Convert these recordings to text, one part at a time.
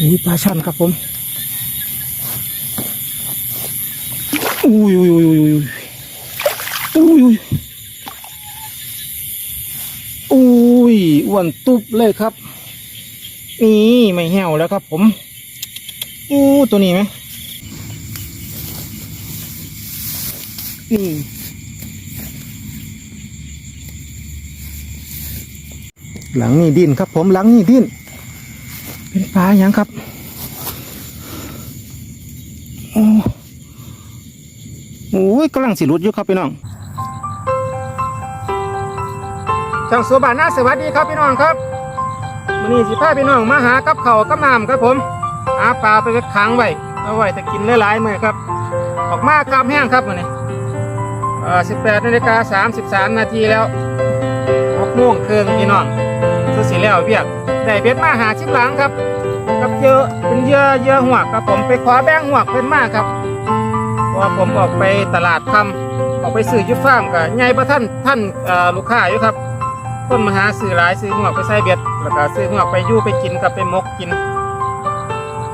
อุ้ยปลาช่อนครับผม อุ้ยอุ้ยอุ้ยอุ้ยอุ้ยอุ้ยอุ้ยอ้วนตุ๊บเลยครับ นี่ไม่เหี่ยวแล้วครับผม อู้ตัวนี้ไหมนี่หลังนี่ดินครับผมหลังนี่ดิ้น เป็นปลาอย่างครับโอ้โอ้ยกำลังสิรุดอยู่ครับพี่น้องช่างสุบานนาสวัสดีครับพี่น้องครับวันนี้สิพาพี่น้องมาหากับเขากับน้ำครับผมหาปลาไปไว้ค้างไว้เอาไว้จะกินหลายๆมือครับ ออกมากามแห้งครับวันนี้เอ่อ18นาฬิกา33นาทีแล้ว6โมงเครึ่งพี่น้องคือสิแล้วเวียก ได้เบ็ดมาหาชิบหลังครับกับเยอะเป็นเยอะเยอะหัวกครับผมไปขอแบงหัวเพิ่นมากครับพราะว่าผมออกไปตลาดทำออกไปซื้อยุฟาร์มกับไงพระท่านท่านลูกค้าอยู่ครับคนมหาซื้อหลายซื้อหัวไปใส่เบ็ดแล้วก็ซื้อหัวไปยู่ไปกินกับไปมกกิน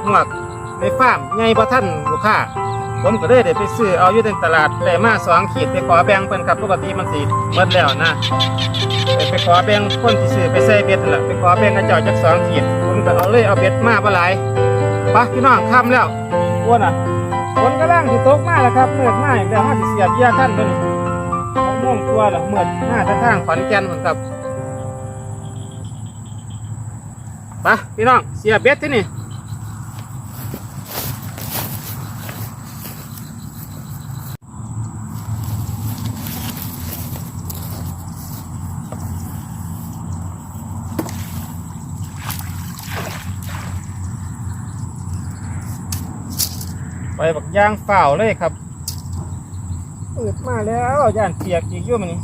หัวในฟาร์มไงพระท่านลูกค้า ผมก็เลยได้ไปซื้อเอาอยู่ในตลาดได้มาสองขีดไปขอแบ่งเพิ่นครับปกติมันสิหมดแล้วนะไปขอแบ่งคนที่ซื้อไปใส่เบ็ดนั่นแหละไปขอแบ่งกระเจ้าจักสองขีดผมก็เอาเลยเอาเบ็ดมาบ่หลายปะพี่น้องค่ำแล้วอ้วนอะฝนก็ร่างสิตกมาแล้วครับเมื่อมาอีกแล้วห้าสิเสียบเหยาท่านตัวนี้เขาม่วงตัวละเมื่อหน้าจะทางขอนแก่นเหมือนกับปะพี่น้องเสียบเบ็ดที่นี่ บักยางเฝ้าวเลยครับเปิดมาแล้วย่านเปียกอีกอยู่มันนี่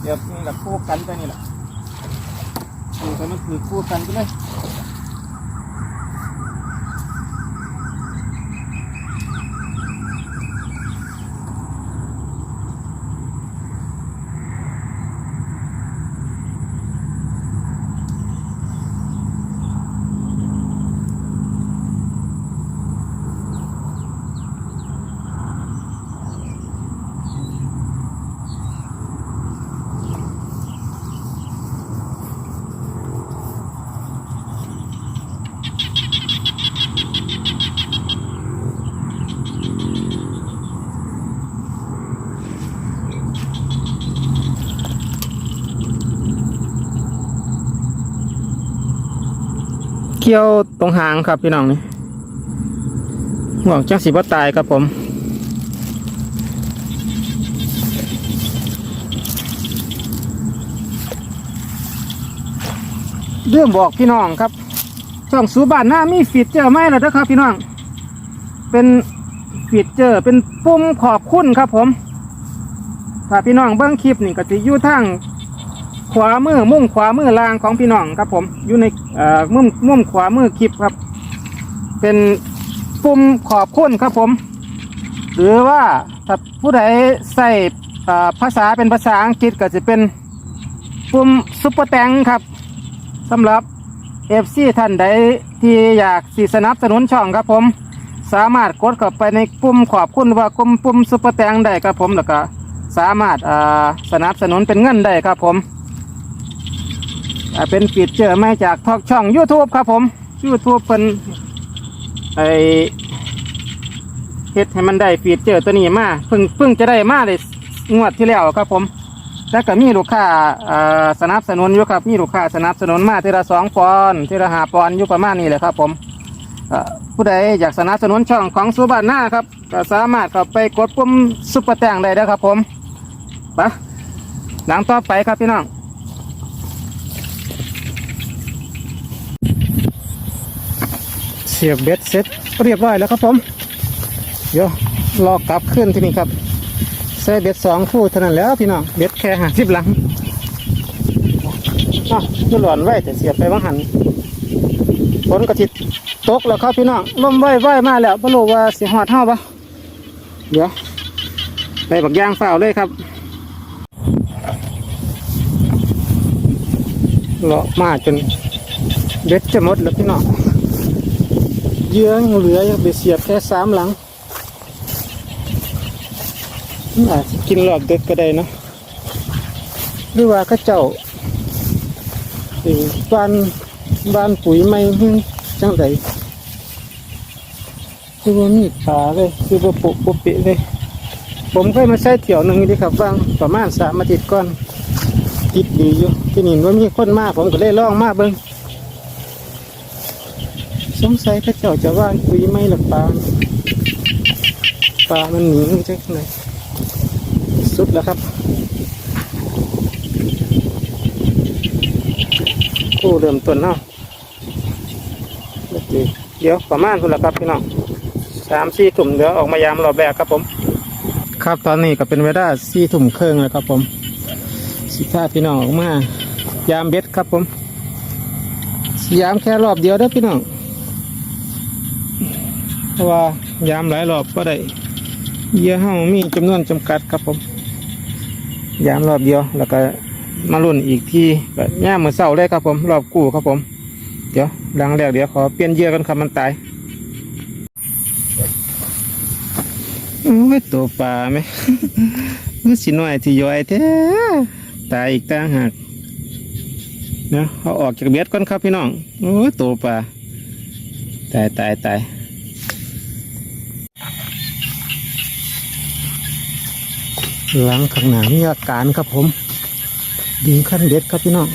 เดี๋ยวนี่แหละคู่กันไปนี่แหละ คือกันมันคือคู่กันไปเลย เกี่ยวตรงหางครับพี่น้องนี่ห่วงจังสีบ่ตายครับผมเรื่องบอกพี่น้องครับ ช่องสูบานหน้ามีฟีเจอร์ไหมล่ะเด้อครับ พี่น้อง เป็นฟีเจอร์เป็นปุ่มขอบคุณครับผม ถ้าพี่น้องเบิ้งคลิปนี่ก็จะอยู่ทาง ขวามือมุมขวามือล่างของพี่น้องครับผมอยู่ในเอ่อมุมมุมขวามือคลิปครับ เป็นปุ่มขอบคุณครับผม หรือว่าถ้าผู้ใดใส่ภาษาเป็นภาษาอังกฤษก็จะเป็นปุ่มซุปเปอร์แตงครับสำหรับเอฟซีท่านใดที่อยากสิสนับสนุนช่องครับผม สามารถกดเข้าไปในปุ่มขอบคุณหรือว่าปุ่มปุ่มซุปเปอร์แตงได้ครับผมแล้วก็สามารถสนับสนุนเป็นเงินได้ครับผม อ่าเป็นฟีเจอร์มาจากทอกช่อง YouTube ครับผม YouTube เป็นไอเฮ็ดให้มันได้ฟีเจอร์ตัวนี้มาเพิ่งเพิ่งจะได้มาเลยงวดที่แล้วครับผม แล้วก็มีลูกค้าอ่อสนับสนุนอยู่ครับมีลูกค้าสนับสนุนมาทีละสองปอนทีละห้าปอนอยู่ประมาณนี้แหละครับผมอ่อผู้ใดอยากสนับสนุนช่องของสุบานหน้าครับก็สามารถเข้าไปกดปุ่มซุปเปอร์แตงได้แล้วครับผมไปหลังต่อไปครับพี่น้อง สียบเบ็ดเสร็จเรียบร้อยแล้วครับผม เดี๋ยวรอกลับขึ้นที่นี่ครับใส่เบ็ดสองคู่เท่านั้นแล้วพี่น้องเบ็ดแค่ห้าสิบหลังอะคือหลอนไว้แต่เสียบไปว่างหันฝนกระติดตกแล้วครับพี่น้องลมไหว้ไว้มาแล้วไม่รู้ว่าสิหอดเท่าปะเดี๋ยวไปบักยางเฝ้าเลยครับเลาะมาจนเบ็ดจะหมดแล้วพี่น้อง เยื่องเหลือยังไปเสียบแค่สามหลังอาจจะกินรอบเด็กก็ได้นะหรือว่าเข้าเจ้าบ้านบ้านปุ๋ยไม่จังไดคือว่ามีปลาเลยคือว่าปุปุปิเลย ผมเคยมาใช้เที่ยวหนึ่งดีครับบางประมาณสามอาทิตย์ก่อนติดดีอยู่ที่นี่ว่ามีคนมากผมก็เลยล่องมากเบิ้ง สงสัยเข้าเจ้าจะว่านปุ๋ยไม่หรือปลาปลามันหนีมันจะไหนสุดแล้วครับผู้เริ่มต้นเนาะโอเคเดี๋ยวประมาณคุณละครับพี่น้องสามสี่ถุ่มเดี๋ยวออกมายามรอแรกครับผม ครับตอนนี้ก็เป็นเวลาสี่ถุ่มเครึ่งแล้วครับผมสิพาพี่น้องออกมายามเบ็ดครับผมยามแค่รอบเดียวเด้อพี่น้อง เพราะว่ายามหลายรอบก็ได้เยื่อเฮามีจำนวนจำกัดครับผม ยามรอบเดียวแล้วก็มาลุ่นอีกทีแบบย่ามมือเศร้าเลยครับผม รอบกู้ครับผม เดี๋ยวดังแรกเดี๋ยวขอเปลี่ยนเยื่อกันครับมันตายโอ้ยตัวปลาไหมมันสิน้อยที่ย่อยแท้ตายอีกต่างหากเนาะเอาออกจากเบ็ดก่อนครับพี่น้องโอ้ยตัวปลาตายตายตาย หลังข้างหน้ามีอาการครับผม ดินขั้นเด็ดครับพี่น้อง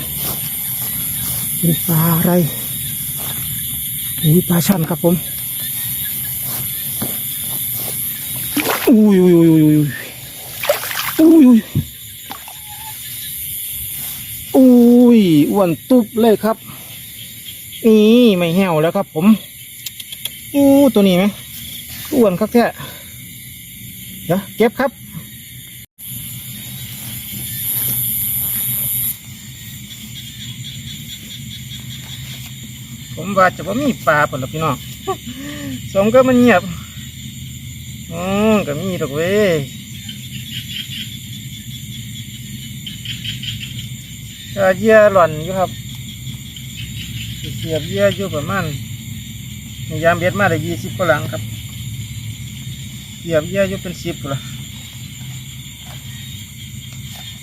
เป็นปลาอะไรอุ้ยปลาช่อนครับผมอุ้ยอุ้ยอุ้ยอุ้ยอุ้ยอุ้ยอุ้ยอ้วนตุ๊บเลยครับนี่ไม่เห้วแล้วครับผมอู้ตัวนี้ไหมอ้วนครับแท้เดี๋ยวเก็บครับ ว่าจะว่ามีปลาปะล่ะพี่น้องสมก็มันเงียบอืมก็มีดอกเว้ยก็เยื่อหล่อนอยู่ครับเสียบเยื่ออยู่ประมาณมียามเบ็ดมาได้ยี่สิบกว่าหลังครับเสียบเยื่ออยู่เป็นสิบละ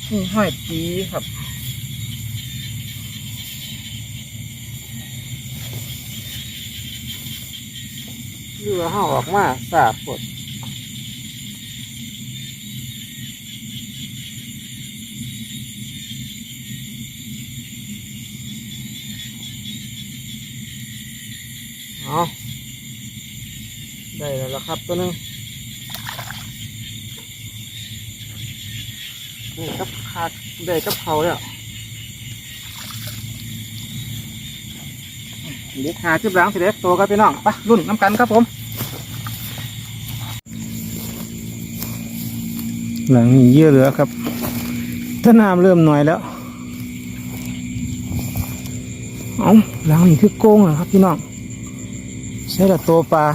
นี่ห้อยปีครับ เรือว่าห้าออกมาสาบปดเอาได้แล้วครับตัวหนึงได้กับขาดได้กับเขาแล้วเด็กหาชิบหลังสิเด็กตัวครับพี่น้องไปรุ่นน้ำกันครับผม หลังนี้เยอะเหลือครับถ้าน้ำเริ่มหน่อยแล้วเอาหลังนี้คือโกงเหรอครับพี่น้องใช่ละตัวปลา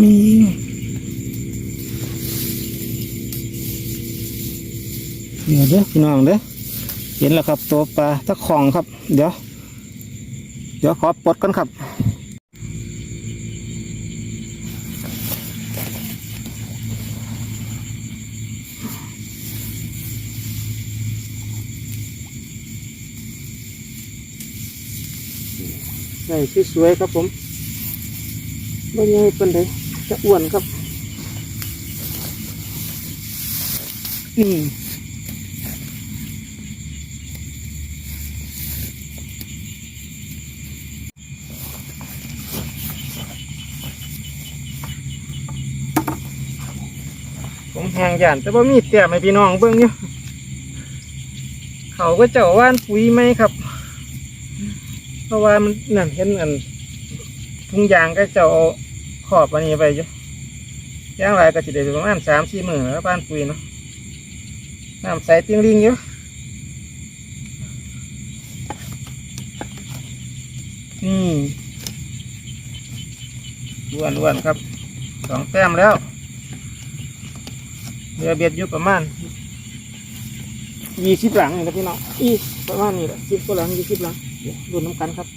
มีเดี๋ยวเด้อพี่น้องเด้อเห็นแล้วครับตัวปลาตะของครับ เดี๋ยว เดี๋ยวขอปลดกันครับ ใช่สวยๆครับผมไม่ใหญ่เป็นไรจะอ้วนครับนี่ผมแหงหยานแต่ว่ามีเตี่ยไม่พี่น้องเบิ่งอยู่เขาก็เจ้าว่านปุ๋ยไหมครับ ราะว่ามันนั่นเห็นเงินทุ่งยางก็จะขอบอันนี้ไปอยู่ยางลายก็จะได้ประมาณสามสี่หมื่นแล้วบ้านปุ๋ยเนาะน้ำใสติ้งลิงอยู่นี่ล้วนล้วนครับสองแต้มแล้วเรือเบียดอยู่ประมาณยี่สิบหลังนี่นะพี่น้องอีประมาณนี้แหละสิบกว่าหลังยี่สิบหลัง ดูน้ำกันครับ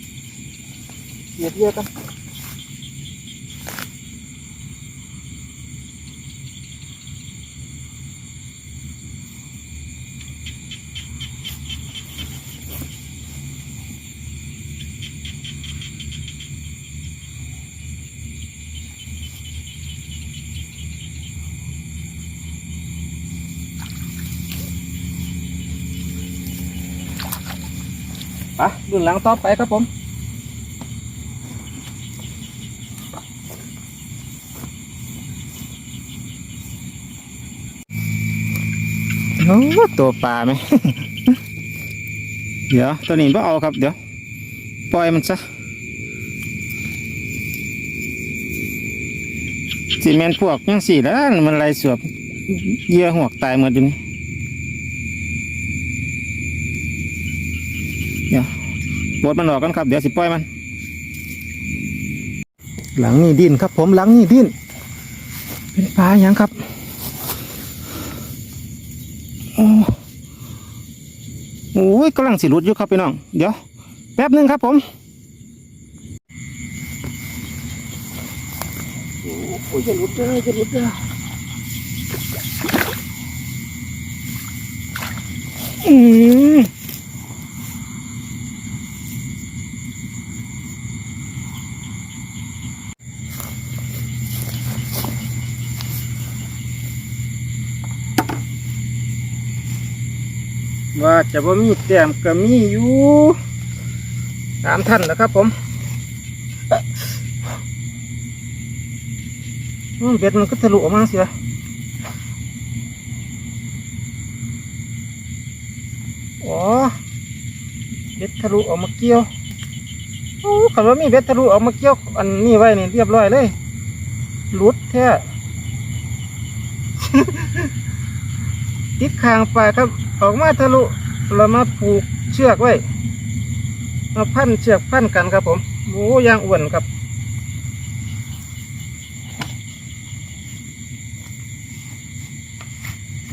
เยียดเยอะกัน ปรุ่นหลังต่อไปครับผมโอ้ตัวปลาไหม เดี๋ยวตัวนี้ไม่เอาครับ เดี๋ยว ปล่อยมันซะสีเมนพวกยังสีแล้วมันไรสวบเยื่อหวกตายหมดอยู่นี่ เดี๋ยวปวดมันออกกันครับ เดี๋ยวสิปล่อยมัน หลังนี่ดินครับ ผมหลังนี่ดินเป็นปลาอย่างครับโอ้โอ้ยกำลังสิหลุดอยู่ครับพี่น้อง เดี๋ยว แป๊บหนึงครับผมโอ้ยจะหลุดเลยจะหลุดเลยอืม ว่าจะว่ามีแต้มก็มีอยู่ตามท่านแล้วครับผมเบ็ดมันก็ทะลุออกมาเสียอ๋อเบ็ดทะลุออกมาเกี่ยวโอ้ขันว่ามีเบ็ดทะลุออกมาเกี่ยว อันนี้ไว้เนี่ยเรียบร้อยเลยหลุดแท้ ติดคางปลาครับ ออกมาทะลุเรามาผูกเชือกไว้ มาพันเชือกพันกันครับผมโอ้ยางอ้วนครับ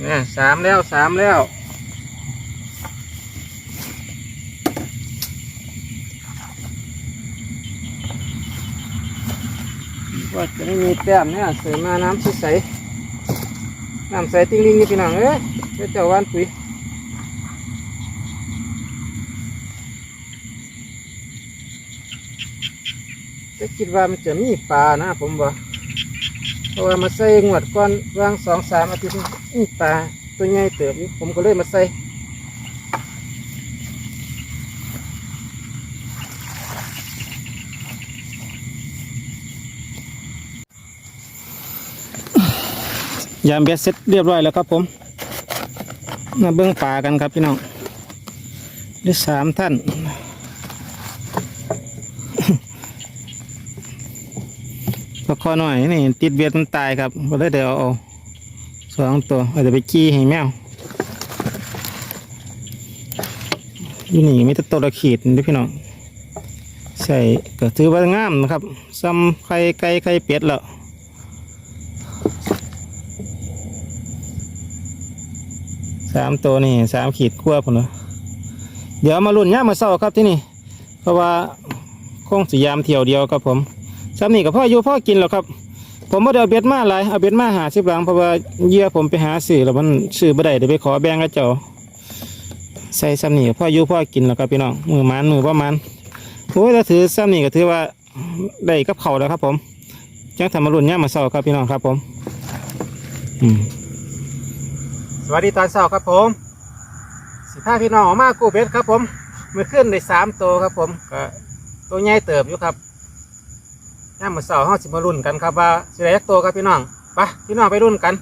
เนี่ยสามแล้วสามแล้วว่าจะไม่มีแต้มเนี่ยเสริมมาน้ำใสๆน้ำใสติ้งลิงนี่พี่น้องเอ้ย เจ้าเจ้าว่านปุ๋ยจะคิดว่ามันจะมีปลานะผมบอกเพราะว่ามาใส่งวดก่อนวางสองสามอาทิตย์นี่ปลาตัวใหญ่เติบผมก็เลยมาใส่ยามเบ็ดเสร็จเรียบร้อยแล้วครับผม มาเบิ้องป่ากันครับพี่น้องได้สามท่านปลาคอหน่อยนี่ ติดเบียดมันตายครับก็เลยเดี๋ยวเอาสองตัวอาจจะไปกี้ให้แมวยู่นี่มีแต่ตัวละขีดนี่พี่น้องใส่ก็ถือว่างามนะครับซ้ำไข่ไก่ไข่เป็ดแล้ว สามตัวนี่สามขีดขั้วผมเนาะเดี๋ยวมาลุ่นย่ามมาเศร้าครับที่นี่ เพราะว่าคงสียามเที่ยวเดียวครับผมซ้ำนี่กับพ่ออยู่พ่อกินหรอกครับ ผมไม่ได้เอาเบ็ดมาหลายเอาเบ็ดมาหาสิบหลังเพราะว่าเยื่อผมไปหาสื่อแล้วมันสื่อบ่ได้เดี๋ยวไปขอแบ่งกับเจ้าใส่ซ้ำนี่กับพ่ออยู่พ่อกินหรอกครับพี่น้องมือมันมือประมันโอ้ยถ้าถือซ้ำนี่ก็ถือว่าได้กับเขาแล้วครับ ผมจังทำมารุ่นย่ามาเศร้าครับพี่น้องครับผม อืม สวัสดีตอนเช้าครับผมสิบห้าพี่น้องออกมากู้เบ็ดครับผมมือขึ้นในสามตัวครับผมก็ตัวใหญ่เติบอยู่ครับย่ามือเสาห้องสิมารุ่นกันครับว่าสิได้จักตัวครับพี่น้องไปพี่น้องไปรุ่นกัน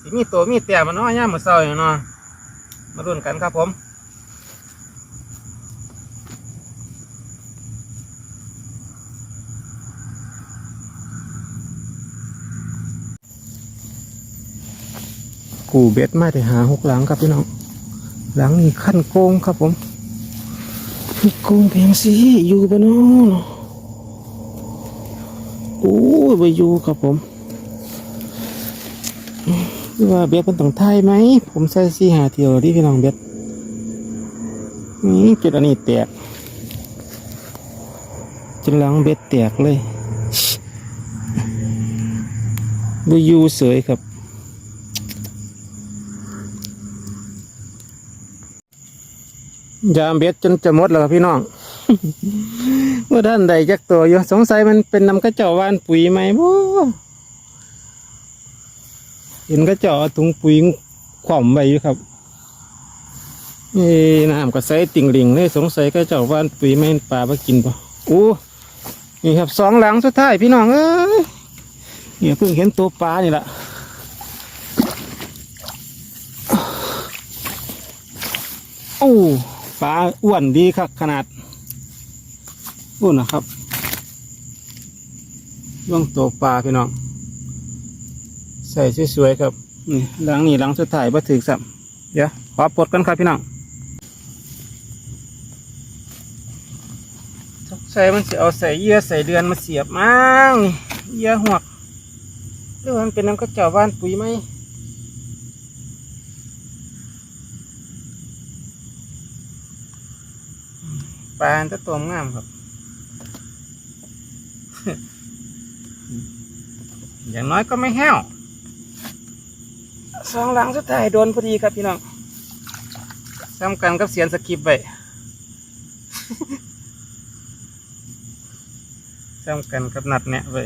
สิมีตัวมีเตี่ยมันเนาะย่ามือเสาอยู่เนาะมารุ่นกันครับผม กูเบ็ดมาแต่หาหกหลังครับพี่น้อง หลังนี้ขั้นโกงครับผมโกงเพียงสิอยู่ปะเนาะโอ้ยไปอยู่ครับผมว่าเบ็ดมันต้องไทยไหม ผมใส่สี่หาเที่ยวที่พี่น้องเบ็ดนี่จุดอันนี้แตกจุดหลังเบ็ดแตกเลยไปอยู่เสยครับ ยามเบ็ดจนจะหมดแล้วครับพี่น้องว่าด้านใดจักตัวอยู่สงสัยมันเป็นนำกระเจาะวานปุ๋ยไหมบ่เห็นกระเจาะถุงปุ๋ยขวำไว้อยู่ครับนี่น้ำก็ใส่ติ่งหลิงเลยสงสัยกระเจาะวานปุ๋ยไม่ให้ปลามากินป่ะอู้นี่ครับสองหลังสุดท้ายพี่น้องเอ้ยเนี่ยเพิ่งเห็นตัวปลานี่แหละโอ้ ปลาอ้วนดีครับขนาดนู่นนะครับล่องตัวปลาพี่น้อง ใส่สวยๆครับ นี่หลังนี่หลังสุดท้ายมาถึงสับเดี๋ยวขอปลดกันครับพี่น้องใส่มันจะเอาใส่เยื่อใส่เดือนมาเสียบมั้งเยื่อหัวกหรือว่ามันเป็นน้ำกระเจาะว่านปุ๋ยไหม ปลาอันตะตัวงามครับ อย่างน้อยก็ไม่แห้วสองหลังสุดท้ายโดนพอดีครับพี่น้องซ้ำกันกับเสียนสกิปไปซ้ำกันกับนัดเนี่ยไป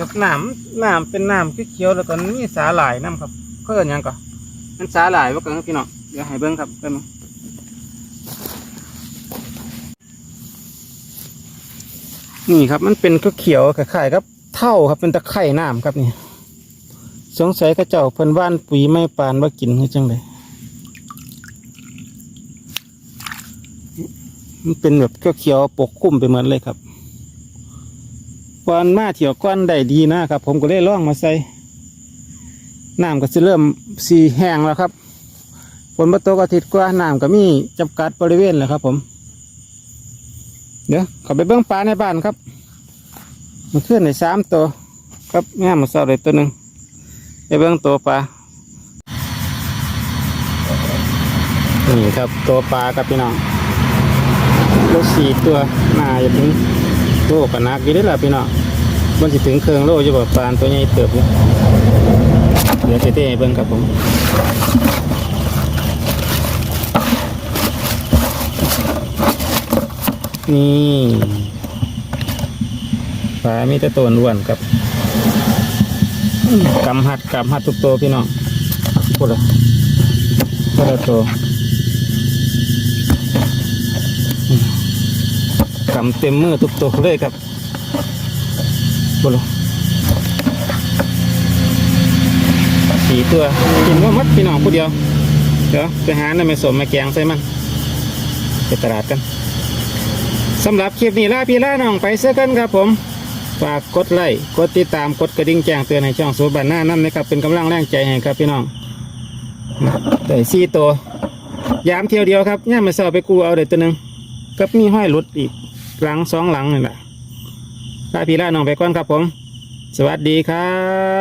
ครับน้ำน้ำเป็นน้ำเขียวๆแล้วก็มีสาหร่ายน้ำครับก็เอินยังก่อนมันสาหร่ายว่ากันพี่น้องเดี๋ยวให้เบิ้งครับเบิ้งนี่ครับมันเป็นเขียวๆคล้ายๆครับเท่าครับเป็นตะไคร่น้ำครับนี่สงสัยกระเจ้าเพิ่นว่านปุ๋ยไม่ปานว่ากินให้จังเลยมันเป็นแบบเขียวๆปกคลุมไปหมดเลยครับ วานมาเที่ยวก้อนได้ดีนะครับ ผมก็เลยล่องมาใส่น้ำก็จะเริ่มสีแห้งแล้วครับฝนมาตกอาทิตย์กว่าน้ำก็มีจำกัดบริเวณแล้วครับ ผม เดี๋ยวขอไปเบื้องปลาในบ้านครับ มันขึ้นในสามตัวครับงามมาเศร้าเลยตัวหนึ่งไปเบื้องตัวปลานี่ครับตัวปลาครับพี่น้องตัวสี่ตัวน่าจะถึงโลกันนักอยู่ได้ละพี่น้อง มันจะถึงเครื่องโลจะบอกปลาตัวใหญ่เติบอยู่เดี๋ยวเต้ๆให้เบื้งครับผมนี่ปลามีแต่ตัวอ้วนครับกำหัดกำหัดทุกตัวพี่น้องพูดเลยพูดละตัวกำเต็มมือทุกตัวเลยครับ พูดเลสี่ตัวกินว่ามัดพี่น้องผู้เดียว เดี๋ยวไปหาน้ำไม่สมมาแกงใส่มันไปตลาดกันสำหรับคลิปนี้ลาพี่ลาน้องไปเสื้อกันครับผมฝากกดไลค์กดติดตามกดกระดิ่งแจ้งเตือนให้ช่องสูบันหน้านั่นนะครับเป็นกำลังแรงใจให้ครับพี่น้องได้สี่ตัวยามเที่ยวเดียวครับย่ามาเสาไปกูเอาเด็ดตัวหนึ่งกับมีห้อยหลุดอีกหลังสองหลังนี่แหละ ลาพี่ลาน้องไปก่อนครับผม สวัสดีครั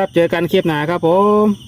บ เจอกันคลิปหน้าครับผม